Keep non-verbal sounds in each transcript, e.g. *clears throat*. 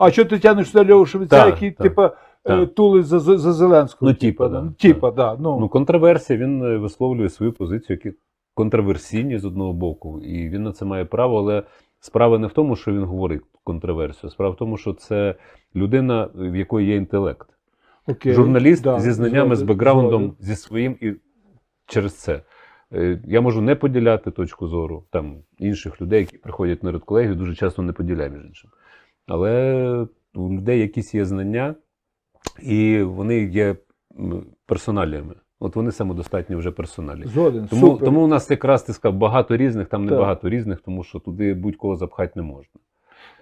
А що ти тянеш Льову Швеця, Так, який, типа, е, за, за за Зеленського? Ну, типа, да, ну, типа, да. Ну, Ну, контроверсія, він е, висловлює свою позицію, які контроверсійні з одного боку, і він на це має право, але справа не в тому, що він говорить контроверсію. Справа в тому, що це людина, в якої є інтелект. окей. Журналіст Да, зі знаннями, з бекграундом, зі своїм і через це. Е, Я можу не поділяти точку зору там інших людей, які приходять на редколегію, дуже часто не поділяю між іншим. Але у людей якісь є знання, і вони є персоналіями. От вони самодостатні вже персоналі. Згоден, Тому, супер. тому у нас якраз ти сказав багато різних, там Так. багато різних, тому що туди будь-кого запхати не можна.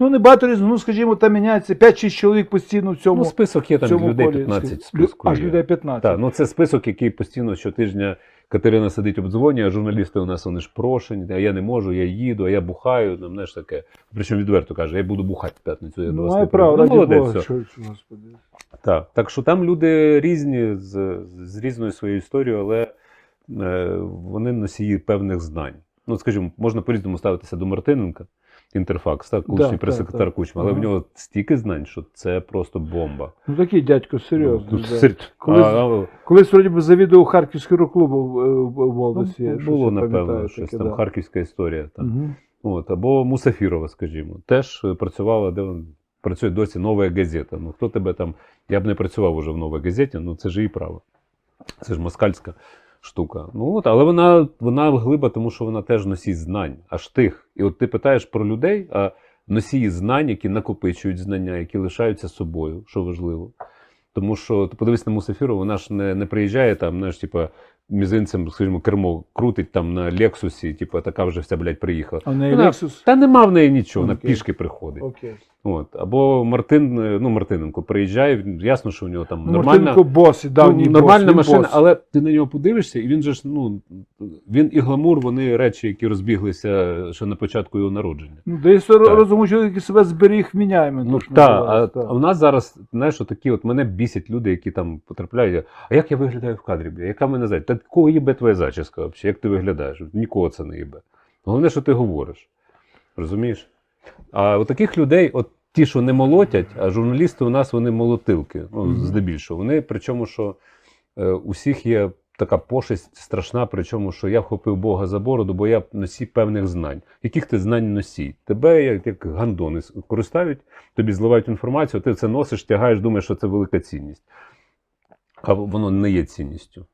Ну, не багато різно, ну, скажімо, там міняється 5-6 чоловік постійно в цьому. Ну, список є там людей колі. 15 Лю- списку. Аж людей 15. Так, ну це список, який постійно щотижня Катерина сидить обдзвонює, а журналісти у нас вони ж прошені, а я не можу, я їду, а я бухаю. Там, знаєш, таке. Причому відверто каже, я буду бухати в п'ятницю. Я до ну, вас не прийду. Ну, молодець, Бога. все. Що, що, господи. Так, так що там люди різні з, з різною своєю історією, але е, вони носії певних знань. Ну, скажімо, можна по-різному ставитися до Мартиненка, інтерфакс, так, колишній так, прес-секретар так. Кучма, але Ага. в нього стільки знань, що це просто бомба. Ну такий дядько, серйозно. Ну, да. Колись, а, колись вроді би завідував Харківського клубу в, в, в. Ну, було, напевно, щось таке, там, да. харківська історія. Там. Мгм. От, або Мусафірова, скажімо, теж е, працювала, де вон- працює досі нова газета. Ну, хто тебе там, я б не працював уже в новій газеті, ну це ж її право. Це ж москальська штука. Ну, от, але вона, вона глиба, тому що вона теж носій знань, аж тих. І от ти питаєш про людей, а носії знань, які накопичують знання, які лишаються собою, що важливо. Тому що ти подивись на Мусафіру, вона ж не, не приїжджає там, знаєш, типа, мізинцем, скажімо, кермо крутить там на Лексусі, типа, така вже вся, блядь, приїхала. А в неї Вона- Lexus? Та нема в неї нічого, вона Окей. пішки приходить. Окей. От. Або Мартин, е, ну, Мартиненко приїжджає, він- ясно, що у нього там Ну, нормальна, Мартинко бос, і давній ну, бос, нормальна він машина, бос. але ти на нього подивишся, і він же ж, ну, він і гламур, вони речі, які розбіглися ще на початку його народження. Ну, десь розуму, чоловік себе зберіг міняємо. Ну так, а, а в нас зараз, знаєш, такі от мене бісять люди, які там потрапляють. А як я виглядаю в кадрі? Бля? Яка мене зачіска? Та кого їбе твоя зачіска взагалі? Як ти виглядаєш? Нікого це не їбе. Головне, що ти говориш. Розумієш? А от таких людей, от ті, що не молотять, а журналісти у нас вони молотилки, ну, здебільшого. Вони, причому, що е, у всіх є така пошесть страшна, причому, що я вхопив Бога за бороду, бо я носій певних знань. Яких ти знань носій? Тебе як, як гандони користають, тобі зливають інформацію, ти це носиш, тягаєш, думаєш, що це велика цінність. А воно не є цінністю.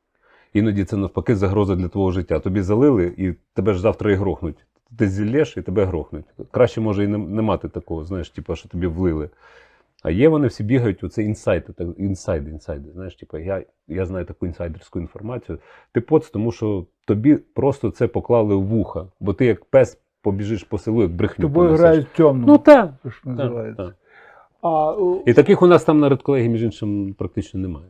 Іноді це навпаки загроза для твого життя. Тобі залили, і тебе ж завтра і грохнуть. Ти зіллєш і тебе грохнуть. Краще може і не, не мати такого, знаєш, типу, що тобі влили. А є вони всі бігають у цей інсайд, так, інсайд, інсайди. Знаєш, типу, я, я знаю таку інсайдерську інформацію. Ти поц, тому що тобі просто це поклали в вуха, бо ти як пес побіжиш по селу, як брехню. Тобою понесеш. грають темно. Ну так. Це називається. так. А, І таких у нас там на редколегі, між іншим, практично немає.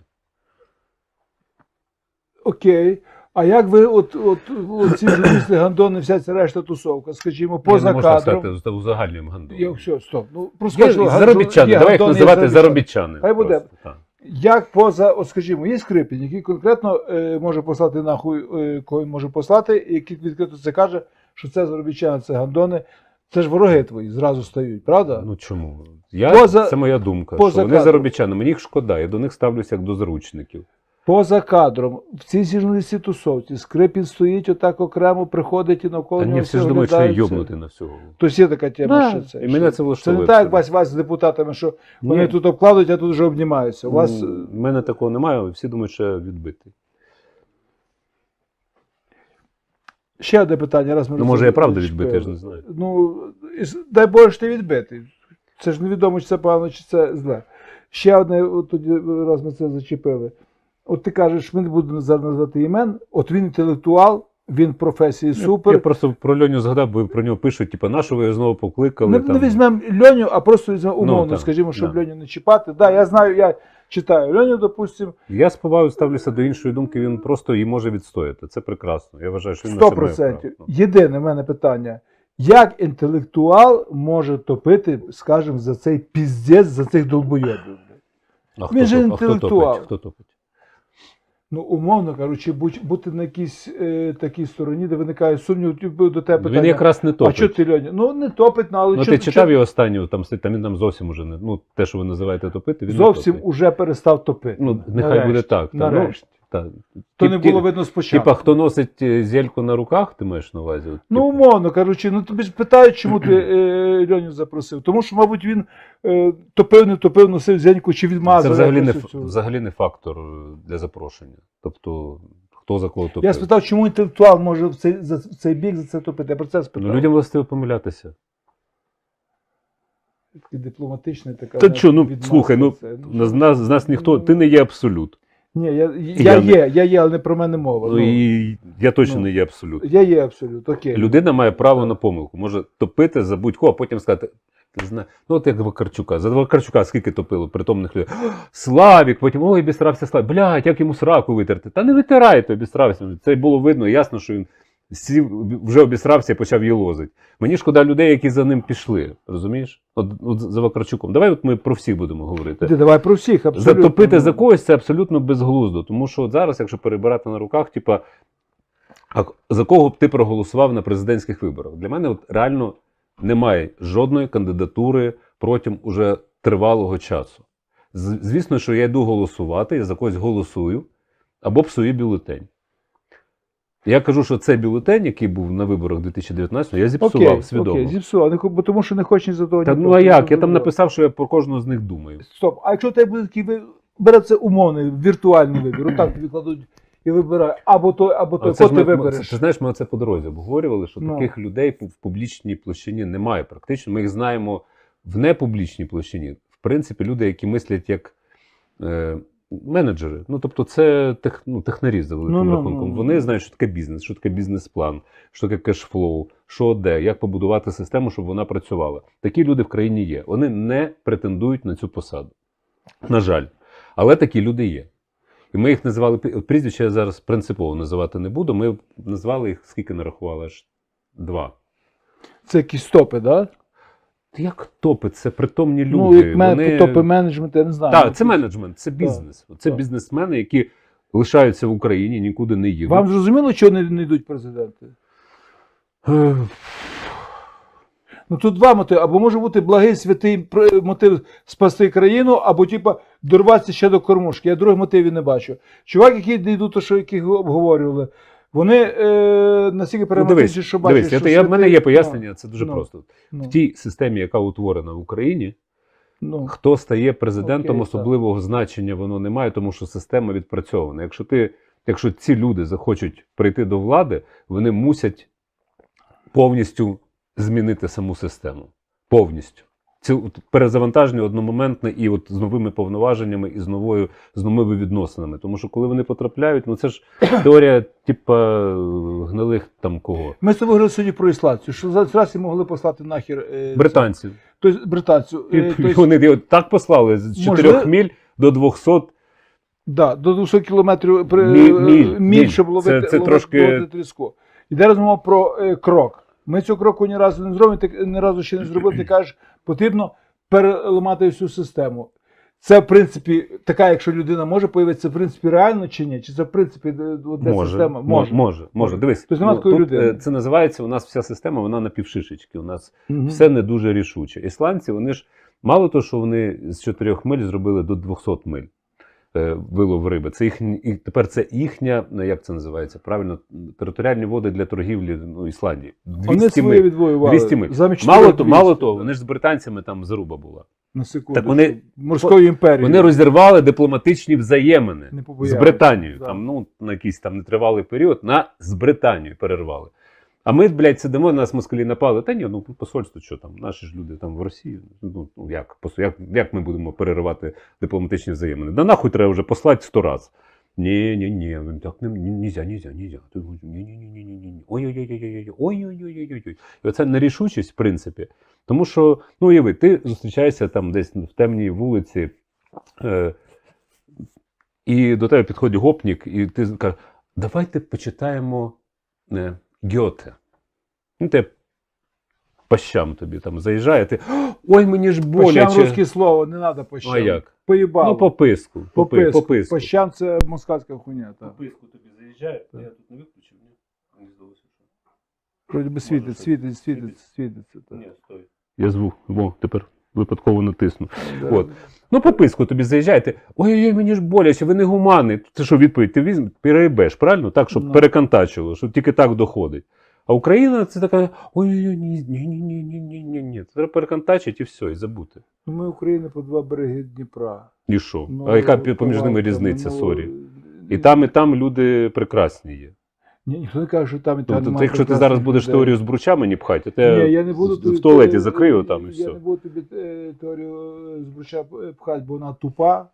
Окей. А як ви, от, от, от ці журналісти гандони, вся ця решта тусовка, скажімо, поза я не кадром. сказати, узагальнюємо гандон. Я, все, стоп. Ну, просто Є скажу, заробітчани, є давай їх називати заробітчани. Хай буде. просто. Як поза, от скажімо, є Скрипін, який конкретно е, може послати нахуй, е, кого може послати, який відкрито це каже, що це заробітчани, це гандони. Це ж вороги твої зразу стають, правда? Ну чому? Я, Поза- це моя думка. поза що вони заробітчани, мені їх шкода, я до них ставлюся як до заручників. Поза кадром, в цій журналісті тусовці, Скрипін стоїть отак окремо, приходить і навколо Та нього ні, всі ж думають, що я йобнутий на всього. Тобто є така тема, Да, що це. і мене це Це не так, як вас, вас з депутатами, що вони Ні. тут обкладуть, а тут вже обнімаються. У вас У мене такого немає, всі думають, що я відбитий. ще одне питання, раз ми Ну, може, я правда відбитий, я ж не знаю. Ну, дай Боже, що ти відбитий. Це ж невідомо, чи це погано, чи це зле. Ще одне, тоді, раз ми це зачепили. От ти кажеш, ми не будемо зараз називати імен, от він інтелектуал, він професії супер. Я просто про Льоню згадав, бо про нього пишуть, типу, на що ви його знову покликали? Не, там. не візьмемо Льоню, а просто візьмемо умовно, так, скажімо, щоб да. Льоню не чіпати. Да, я знаю, я читаю Льоню, допустимо, Я з повагою ставлюся до іншої думки, він просто її може відстояти. Це прекрасно. Я вважаю, що він на це має 100%. право. Ну. Єдине в мене питання. Як інтелектуал може топити, скажімо, за цей піздець, за цих долбойобів? Він же інтелектуал. топить? Хто топить? Ну, умовно кажучи, будь, бути на якійсь е, такій стороні, де виникає сумнів, типу, до тебе питання. Він якраз не а топить. ти, Льоня? Ну, не топить, ну, але Ну, що, ти читав його останню, там, там він там зовсім уже не. Ну, те, що ви називаєте топити, він не топить. уже перестав топити. Ну, нехай Нарешті, буде так. та, Нарешті. Ну, та. То Тип- не було видно спочатку. Типа, хто носить е, зельку на руках, ти маєш на увазі? От, Ну, типу, умовно кажучи, ну тобі ж питають, чому ти е, Льоню запросив. Тому що, мабуть, він е, топив, не топив, носив зеньку чи відмазав. це взагалі не, якось ф- оцю. взагалі не фактор е, для запрошення. Тобто, хто за кого топив. Я спитав, чому інтелектуал може в цей, за, в цей бік за це топити. Я про це спитав. Ну, людям властиво помилятися. Такий дипломатичний така. Та що, ну відмазка слухай, ну це, з нас, з нас ніхто, ти не є абсолют. Ні, я, я, Я не- є, я є, але не про мене мова. Ну і я точно ну. не є абсолют. Я є абсолютно, окей. Людина має право на помилку. Може топити за будь-кого, а потім сказати. Ну от як Вакарчука. За Вакарчука скільки топило притомних людей. Славік, потім ой, обістрався Славік. Блядь, як йому сраку витерти. Та не витирайте, обістрався. Це було видно, ясно, що він сів, вже обістрався і почав їлозити. Мені шкода людей, які за ним пішли. Розумієш? От, от за Вакарчуком. Давай от ми про всіх будемо говорити. Ти давай про всіх, абсолютно. Затопити за когось це абсолютно безглуздо. Тому що от зараз, якщо перебирати на руках, типа, а за кого б ти проголосував на президентських виборах? Для мене от реально немає жодної кандидатури протягом уже тривалого часу. Звісно, що я йду голосувати, я за когось голосую, або псую бюлетень. Я кажу, що цей бюлетень, який був на виборах 2019-го, я зіпсував Окей, свідомо. окей, зіпсував, не бо тому що не хочеш за того, Та ну а як? Я там написав, що я про кожного з них думаю. Стоп, а якщо тебе буде такий ви- бере це умовний, віртуальний вибір, отак тобі кладуть і вибирай або той, або той, кого ти вибереш. це, ти знаєш, ми це по дорозі обговорювали, що Ну. таких людей в публічній площині немає практично. Ми їх знаємо в непублічній площині. В принципі, люди, які мислять як е, менеджери. Ну, тобто, це тех, ну, технарі за великим Ну, ну, рахунком. ну. Вони знають, що таке бізнес, що таке бізнес-план, що таке кешфлоу, що де, як побудувати систему, щоб вона працювала. Такі люди в країні є. Вони не претендують на цю посаду. На жаль. Але такі люди є. І ми їх називали прізвища я зараз принципово називати не буду. Ми назвали їх, скільки нарахували аж два. Це якісь топи, да? Як топи? Це притомні люди. ну, як Вони- топи менеджмент, я не знаю. Так, Ну, це менеджмент, це бізнес. Це Так. бізнесмени, які лишаються в Україні, нікуди не їдуть. Вам зрозуміло, чого не, не йдуть президенти? Ну тут два мотиви. Або може бути благий святий мотив спасти країну, або типа дорватися ще до кормушки. Я других мотивів не бачу. Чувак, які не йдуть, то що яких обговорювали, вони е, настільки Ну, перемогли, що бачать. що я, в мене є пояснення, це дуже ну, просто. Ну, В тій системі, яка утворена в Україні, ну, хто стає президентом, Окей, так. особливого значення воно не має, тому що система відпрацьована. Якщо ти, якщо ці люди захочуть прийти до влади, вони мусять повністю змінити саму систему. Повністю. Це перезавантаження одномоментне і от з новими повноваженнями, і з новою з новими відносинами. Тому що коли вони потрапляють, ну це ж *coughs* теорія, типа гнилих там кого. Ми з тобою говорили сьогодні про ісландців, що за раз і могли послати нахер е, Британців. Тобто, британцю. І, Е, *laughs* тобто, вони його так послали з 4 Можливо- міль до 200 Да, до 200 кілометрів при, Міль- міль, міль, міль. щоб ловити, Це- це ловити, трошки- ловити тріску. Йде розмова про е, крок. Ми цього кроку ні разу не зробимо, ти ні разу ще не зробив, ти *clears throat* кажеш, потрібно переламати всю систему. Це, в принципі, така, якщо людина може появитися, в принципі, реально чи ні? Чи це, в принципі, де- Може, система? може, може, може. Дивись, Тобто нема тут, людини. е, це називається у нас вся система, вона на півшишечки. У нас Мгм. все не дуже рішуче. Ісландці, вони ж мало того, що вони з 4 миль зробили до 200 миль вилов риби. Це їхні, і тепер це їхня, е, як це називається, правильно, територіальні води для торгівлі ну, Ісландії. 200 Вони своє відвоювали. 200 миль. Замість Мало, 400. то, мало того, вони ж з британцями там заруба була. На секунду. Так вони- Морської імперії. Вони розірвали дипломатичні взаємини з Британією. да. Там, ну, на якийсь там нетривалий період, на з Британією перервали. А ми, блядь, сидимо, нас москалі напали. Та ні, ну посольство, що там, наші ж люди там в Росії. Ну, ну як, як, як ми будемо переривати дипломатичні взаємини? Да нахуй треба вже послати сто раз. Ні, ні, ні, так не нельзя, нельзя, нельзя. Ні, ні, ні, ні, ні, ні. Ой-ой-ой-ой-ой, ой-ой-ой-ой-ой. І оце нерішучість, в принципі. Тому що, ну уяви, ти зустрічаєшся там десь в темній вулиці, е, і до тебе підходить гопнік, і ти кажеш, давайте почитаємо е, Гьоте. Ну, те по щам тобі там заїжджає, ти ой, мені ж боляче. русське слово, не треба по щам. А як? Поїбало. Ну, по писку. По, по пи- по писку. По це москальська хуйня. Так. писку тобі заїжджає, Так. я тут не виключив, ні? Мені здалося, що. Вроді би світить, світить, світить, світить. світиться. Так. стой. Я звук, во, тепер випадково натисну. Да. От. Ну, по писку тобі заїжджаєте. Ой-ой, мені ж боляче, ви не гумани. Це що відповідь? Ти візьмеш, переїбеш, правильно? Так, щоб Ну. перекантачило, щоб тільки так доходить. А Україна це така, ой-ой-ой, ні, ні, ні, ні, ні, ні, ні, ні. Треба перекантачити і все, і забути. Ну, Ми Україна по два береги Дніпра. І що? Ну, а яка поміж ними різниця, ну, сорі? І там, і там люди прекрасні є. Ні, ніхто не каже, що там і там. Тобто, немає якщо ти зараз будеш людей. теорію з бручами не пхати, то я, Ні, я не буду в, туалеті е, закрию там і Я все. не буду тобі е, теорію з бруча пхати, бо вона тупа.